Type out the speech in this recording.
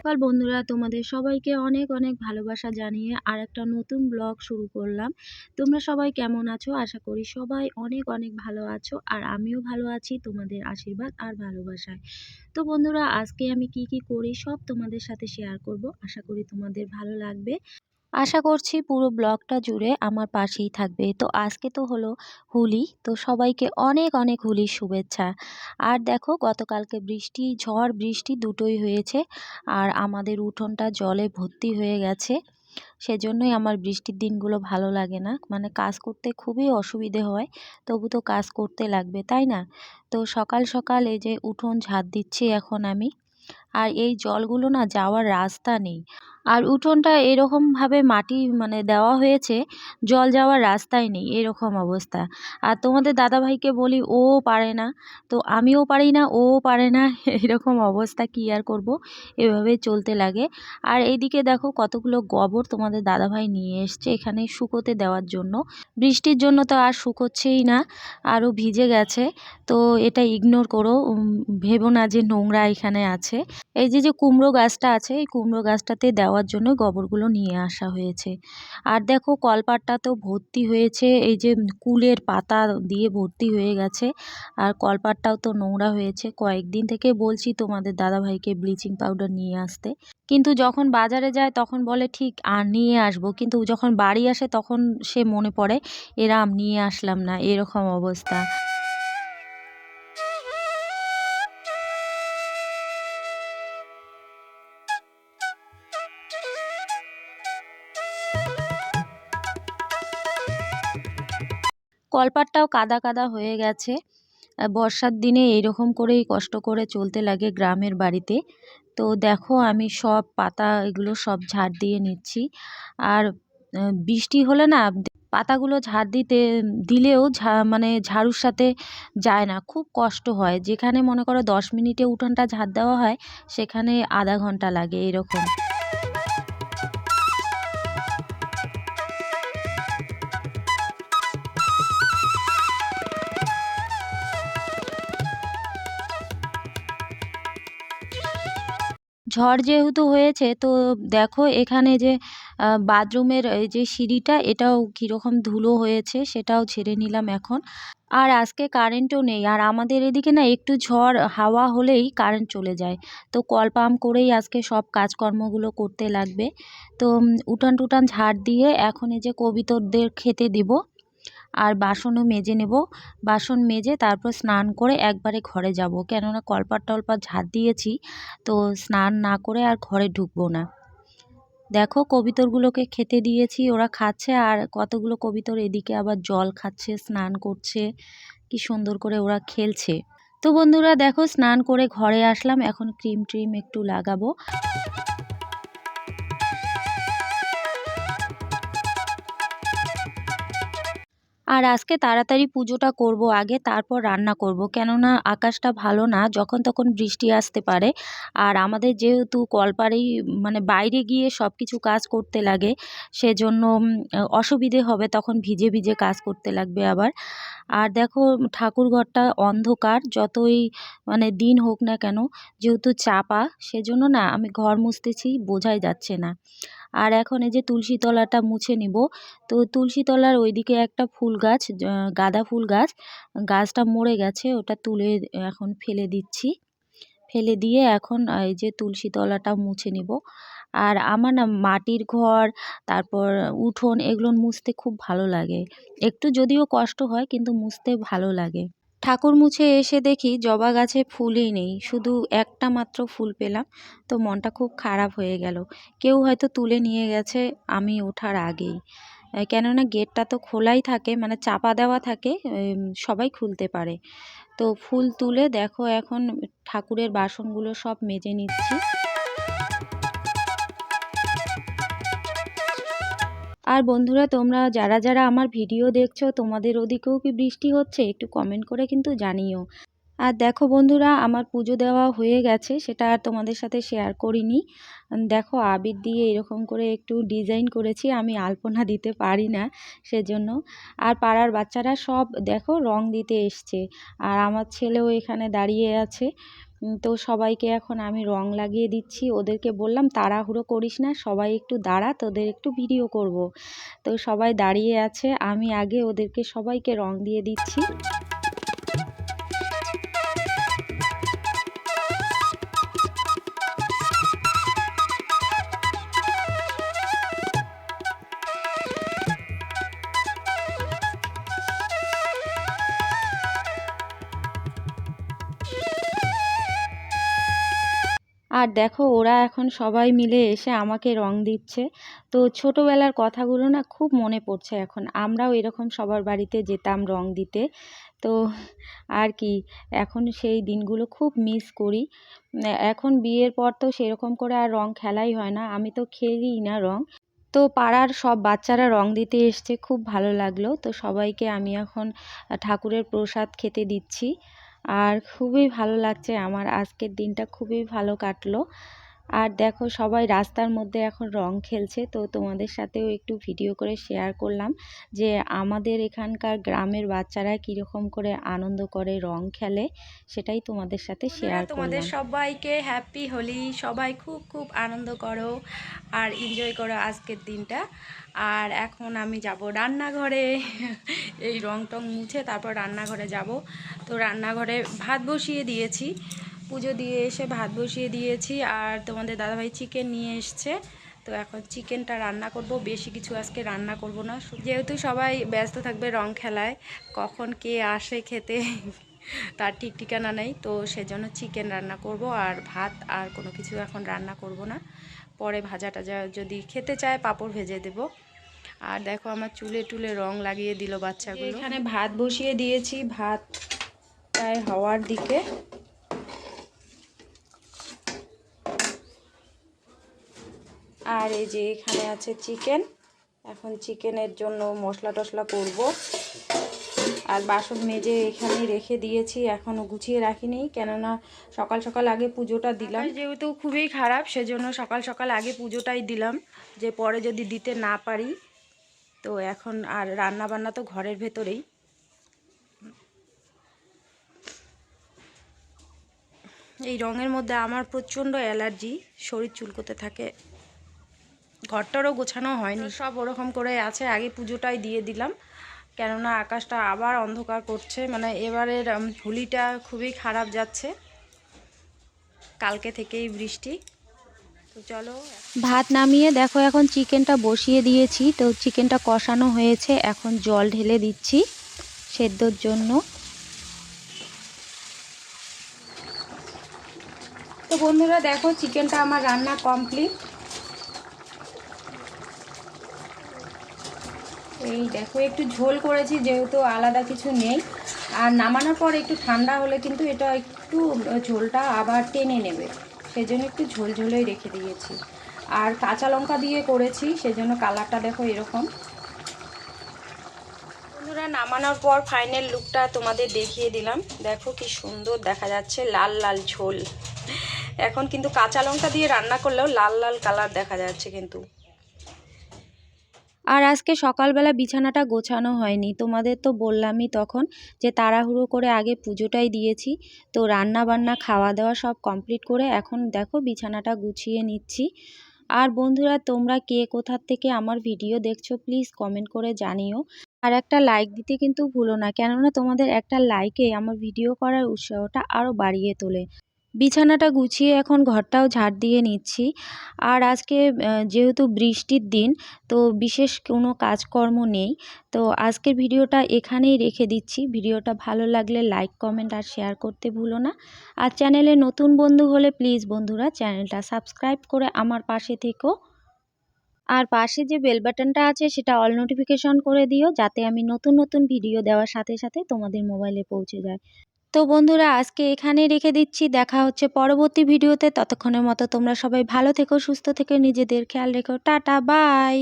সকাল বন্ধুরা, তোমাদের সবাইকে অনেক অনেক ভালোবাসা জানিয়ে আর একটা নতুন ব্লগ শুরু করলাম। তোমরা সবাই কেমন আছো? আশা করি সবাই অনেক অনেক ভালো আছো আর আমিও ভালো আছি তোমাদের আশীর্বাদ আর ভালোবাসায়। তো বন্ধুরা, আজকে আমি কি কি করি সব তোমাদের সাথে শেয়ার করব। আশা করি তোমাদের ভালো লাগবে। আশা করছি পুরো ব্লগটা জুড়ে আমার পাশেই থাকবে। তো আজকে তো হলো হোলি, তো সবাইকে অনেক অনেক হোলির শুভেচ্ছা। আর দেখো, গতকালকে বৃষ্টি, ঝড়, বৃষ্টি দুটোই হয়েছে আর আমাদের উঠোনটা জলে ভর্তি হয়ে গেছে। সেজন্যই আমার বৃষ্টির দিনগুলো ভালো লাগে না। মানে কাজ করতে খুবই অসুবিধে হয়, তবু তো কাজ করতে লাগবে, তাই না? তো সকাল সকাল এই যে উঠোন ঝাঁট দিচ্ছি এখন আমি। আর এই জলগুলো না যাওয়ার রাস্তা নেই। আর উঠোনটা এরকমভাবে মাটি মানে দেওয়া হয়েছে, জল যাওয়ার রাস্তাই নেই, এরকম অবস্থা। আর তোমাদের দাদাভাইকে বলি, ও পারে না। তো আমিও পারি না, ও পারে না, এরকম অবস্থা কী আর করব? এভাবেই চলতে লাগে। আর এইদিকে দেখো কতগুলো গোবর তোমাদের দাদাভাই নিয়ে এসছে এখানে শুকোতে দেওয়ার জন্য। বৃষ্টির জন্য তো আর শুকোচ্ছেই না, আরও ভিজে গেছে। তো এটা ইগনোর করো ভেবো না যে নোংরা এখানে আছে। এই যে যে কুমড়ো গাছটা আছে, এই কুমড়ো গাছটাতে দেওয়ার জন্য গোবরগুলো নিয়ে আসা হয়েছে। আর দেখো কলপাটটা তো ভর্তি হয়েছে, এই যে কুলের পাতা দিয়ে ভর্তি হয়ে গেছে। আর কলপাটটাও তো নোংরা হয়েছে। কয়েকদিন থেকে বলছি তোমাদের দাদাভাইকে ব্লিচিং পাউডার নিয়ে আসতে। কিন্তু যখন বাজারে যায় তখন বলে, ঠিক, আর নিয়ে আসব। কিন্তু যখন বাড়ি আসে তখন সে মনে পড়ে এরাম নিয়ে আসলাম না। এরকম অবস্থা। কলপাটটাও কাদা কাদা হয়ে গেছে। বর্ষার দিনে এইরকম করেই কষ্ট করে চলতে লাগে গ্রামের বাড়িতে। তো দেখো, আমি সব পাতা এগুলো সব ঝাড় দিয়ে নিচ্ছি। আর বৃষ্টি হলে না, পাতাগুলো ঝাড় দিতে, দিলেও মানে ঝাড়ুর সাথে যায় না। খুব কষ্ট হয়। যেখানে মনে করো দশ মিনিটে উঠোনটা ঝাড় দেওয়া হয়, সেখানে আধা ঘণ্টা লাগে এরকম। ঝড় যেহেতু হয়েছে, তো দেখো এখানে যে বাথরুমের যে সিঁড়িটা, এটাও কীরকম ধুলো হয়েছে সেটাও ছেড়ে নিলাম এখন। আর আজকে কারেন্টও নেই, আর আমাদের এদিকে না একটু ঝড়, হাওয়া হলেই কারেন্ট চলে যায়। তো কল পাম্প করেই আজকে সব কাজকর্মগুলো করতে লাগবে। তো উঠান টুটান ঝাড় দিয়ে এখন এই যে কবিতরদের খেতে দিব। আর বাসনও মেজে নেব। বাসন মেজে তারপর স্নান করে একবারে ঘরে যাব। কেননা কলপাট টলপাট ঝাড় দিয়েছি, তো স্নান না করে আর ঘরে ঢুকবো না। দেখো কবিতরগুলোকে খেতে দিয়েছি, ওরা খাচ্ছে আর কতগুলো কবিতর এদিকে আবার জল খাচ্ছে, স্নান করছে, কি সুন্দর করে ওরা খেলছে। তো বন্ধুরা দেখো স্নান করে ঘরে আসলাম, এখন ক্রিম ট্রিম একটু লাগাবো। আর আজকে তাড়াতাড়ি পুজোটা করব, আগে তারপর রান্না করব। কেননা আকাশটা ভালো না, যখন তখন বৃষ্টি আসতে পারে। আর আমাদের যেহেতু কলপাড়েই মানে বাইরে গিয়ে সব কিছু কাজ করতে লাগে, সেজন্য অসুবিধে হবে, তখন ভিজে ভিজে কাজ করতে লাগবে আবার। আর দেখো, ঠাকুর ঘরটা অন্ধকার, যতই মানে দিন হোক না কেন, যেহেতু চাপা, সেজন্য না আমি ঘর মুছতেছি, বোঝাই যাচ্ছে না। আর এখন এই যে তুলসী তলাটা মুছে নিব। তো তুলসী তলার ওইদিকে একটা ফুল গাছ গাঁদা ফুল গাছ। গাছটা মরে গেছে, ওটা তুলে এখন ফেলে দিচ্ছি। ফেলে দিয়ে এখন এই যে তুলসী তলাটা মুছে নিব। আর আমার না মাটির ঘর, তারপর উঠোন, এগুলো মুছতে খুব ভালো লাগে। একটু যদিও কষ্ট হয়, কিন্তু মুছতে ভালো লাগে। ঠাকুর মুছে এসে দেখি জবা গাছে ফুলই নেই, শুধু একটা মাত্র ফুল পেলাম। তো মনটা খুব খারাপ হয়ে গেল। কেউ হয়তো তুলে নিয়ে গেছে আমি ওঠার আগেই। কেননা গেটটা তো খোলাই থাকে মানে চাপা দেওয়া থাকে সবাই খুলতে পারে। তো ফুল তুলে দেখো এখন ঠাকুরের বাসনগুলো সব মেজে নিচ্ছি। আর বন্ধুরা, তোমরা যারা যারা আমার ভিডিও দেখছ, তোমাদের ওদিকেও কি বৃষ্টি হচ্ছে? একটু কমেন্ট করে কিন্তু জানিও। আর দেখো বন্ধুরা, আমার পুজো দেওয়া হয়ে গেছে, সেটা আর তোমাদের সাথে শেয়ার করিনি। দেখো আবির দিয়ে এরকম করে একটু ডিজাইন করেছি, আমি আলপনা দিতে পারি না সেজন্য। আর পাড়ার বাচ্চারা সব দেখো রং দিতে এসছে, আর আমার ছেলেও এখানে দাঁড়িয়ে আছে। তো সবাইকে এখন আমি রং লাগিয়ে দিচ্ছি, ওদেরকে বললাম, তাড়াহুড়ো করিস না, সবাই একটু দাঁড়া, তোদের একটু ভিডিও করব। তো সবাই দাঁড়িয়ে আছে, আমি আগে ওদেরকে সবাইকে রং দিয়ে দিচ্ছি। আর দেখো, ওরা এখন সবাই মিলে এসে আমাকে রং দিচ্ছে। তো ছোটোবেলার কথাগুলো না খুব মনে পড়ছে এখন। আমরাও এরকম সবার বাড়িতে যেতাম রং দিতে। তো আর কি, এখন সেই দিনগুলো খুব মিস করি। এখন বিয়ের পর তো সেরকম করে আর রং খেলাই হয় না। আমি তো খেলিই না রং। তো পাড়ার সব বাচ্চারা রং দিতে এসছে, খুব ভালো লাগল। তো সবাইকে আমি এখন ঠাকুরের প্রসাদ খেতে দিচ্ছি। আর খুবই ভালো লাগছে। আমার আজকের দিনটা খুবই ভালো কাটলো। আর দেখো সবাই রাস্তার মধ্যে এখন রং খেলছে তো তোমাদের সাথেও একটু ভিডিও করে শেয়ার করলাম যে আমাদের এখানকার গ্রামের বাচ্চারা কীরকম করে আনন্দ করে রং খেলে সেটাই তোমাদের সাথে শেয়ার তোমাদের সবাইকে হ্যাপি হোলি সবাই খুব খুব আনন্দ করো আর এনজয় করো আজকের দিনটা। আর এখন আমি যাব রান্নাঘরে এই রং টং মুছে তারপর রান্নাঘরে যাব। তো রান্নাঘরে ভাত বসিয়ে দিয়েছি পুজো দিয়ে এসে ভাত বসিয়ে দিয়েছি আর তোমাদের দাদাভাই চিকেন নিয়ে এসছে। তো এখন চিকেনটা রান্না করব, বেশি কিছু আজকে রান্না করব না। যেহেতু সবাই ব্যস্ত থাকবে রং খেলায়, কখন কে আসে খেতে তার ঠিক ঠিকানা নেই, তো সেজন্য চিকেন রান্না করব আর ভাত আর কোনো কিছু এখন রান্না করব না। পরে ভাজা টাজা যদি খেতে চায় পাঁপড় ভেজে দেব। আর দেখো আমার চুলে টুলে রং লাগিয়ে দিল বাচ্চাগুলো। এখানে ভাত বসিয়ে দিয়েছি ভাত প্রায় হওয়ার দিকে। আর এই যে এখানে আছে চিকেন। এখন চিকেনের জন্য মশলা টশলা করব। আর বাসন মেজে এখানেই রেখে দিয়েছি এখনও গুছিয়ে রাখিনি, কেননা সকাল সকাল আগে পুজোটা দিলাম। যেহেতু খুবই খারাপ, সেজন্য সকাল সকাল আগে পুজোটাই দিলাম, যে পরে যদি দিতে না পারি, তো এখন আর রান্না বান্না তো ঘরের ভেতরেই। এই রঙের মধ্যে আমার প্রচণ্ড অ্যালার্জি, শরীর চুলকোতে থাকে। ঘরটারও গোছানো হয়নি। সব ওরকম করে আছে আগে পুজোটাই দিয়ে দিলাম। কেননা আকাশটা আবার অন্ধকার করছে মানে এবারের হোলিটা খুবই খারাপ যাচ্ছে। কালকে থেকেই বৃষ্টি। তো চলো। ভাত নামিয়ে দেখো এখন চিকেনটা বসিয়ে দিয়েছি। তো চিকেনটা কষানো হয়েছে এখন জল ঢেলে দিচ্ছি সেদ্ধর জন্য। তো বন্ধুরা দেখো চিকেনটা আমার রান্না কমপ্লিট। এই দেখো, একটু ঝোল করেছি, যেহেতু আলাদা কিছু নেই। আর নামানোর পর একটু ঠান্ডা হলে কিন্তু এটা একটু ঝোলটা আবার টেনে নেবে। সেজন্য একটু ঝোল ঝোলেই রেখে দিয়েছি। আর কাঁচা লঙ্কা দিয়ে করেছি, সেজন্য কালারটা দেখো এরকম। বন্ধুরা, নামানোর পর ফাইনাল লুকটা তোমাদের দেখিয়ে দিলাম। দেখো কি সুন্দর দেখা যাচ্ছে, লাল লাল ঝোল। এখন কিন্তু কাঁচা লঙ্কা দিয়ে রান্না করলেও লাল লাল কালার দেখা যাচ্ছে কিন্তু। আর আজকে সকালবেলা বিছানাটা গোছানো হয়নি। তোমাদের তো বললামই তখন যে তাড়াহুড়ো করে আগে পুজোটাই দিয়েছি। তো রান্না বান্না খাওয়া দাওয়া সব কমপ্লিট করে এখন দেখো বিছানাটা গুছিয়ে নিচ্ছি। আর বন্ধুরা, তোমরা কে কোথার থেকে আমার ভিডিও দেখছ প্লিজ কমেন্ট করে জানিও। আর একটা লাইক দিতে কিন্তু ভুলো না, কেননা তোমাদের একটা লাইকে আমার ভিডিও করার উৎসাহটা আরও বাড়িয়ে তোলে। বিছানাটা গুছিয়ে এখন ঘরটাও ঝাড় দিয়ে নিচ্ছি। আর আজকে যেহেতু বৃষ্টির দিন, তো বিশেষ কোনো কাজকর্ম নেই। তো আজকের ভিডিওটা এখানেই রেখে দিচ্ছি। ভিডিওটা ভালো লাগলে লাইক, কমেন্ট আর শেয়ার করতে ভুলো না। আর চ্যানেলে নতুন বন্ধু হলে প্লিজ বন্ধুরা চ্যানেলটা সাবস্ক্রাইব করে আমার পাশে থেকো। আর পাশে যে বেল বাটনটা আছে সেটা অল নোটিফিকেশন করে দিও, যাতে আমি নতুন নতুন ভিডিও দেওয়ার সাথে সাথে তোমাদের মোবাইলে পৌঁছে যায়। তো বন্ধুরা, আজকে এখানে রেখে দিচ্ছি। দেখা হচ্ছে পরবর্তী ভিডিওতে। ততক্ষণের মতো তোমরা সবাই ভালো থেকো, সুস্থ থেকো, নিজেদের খেয়াল রেখো। Tata, bye!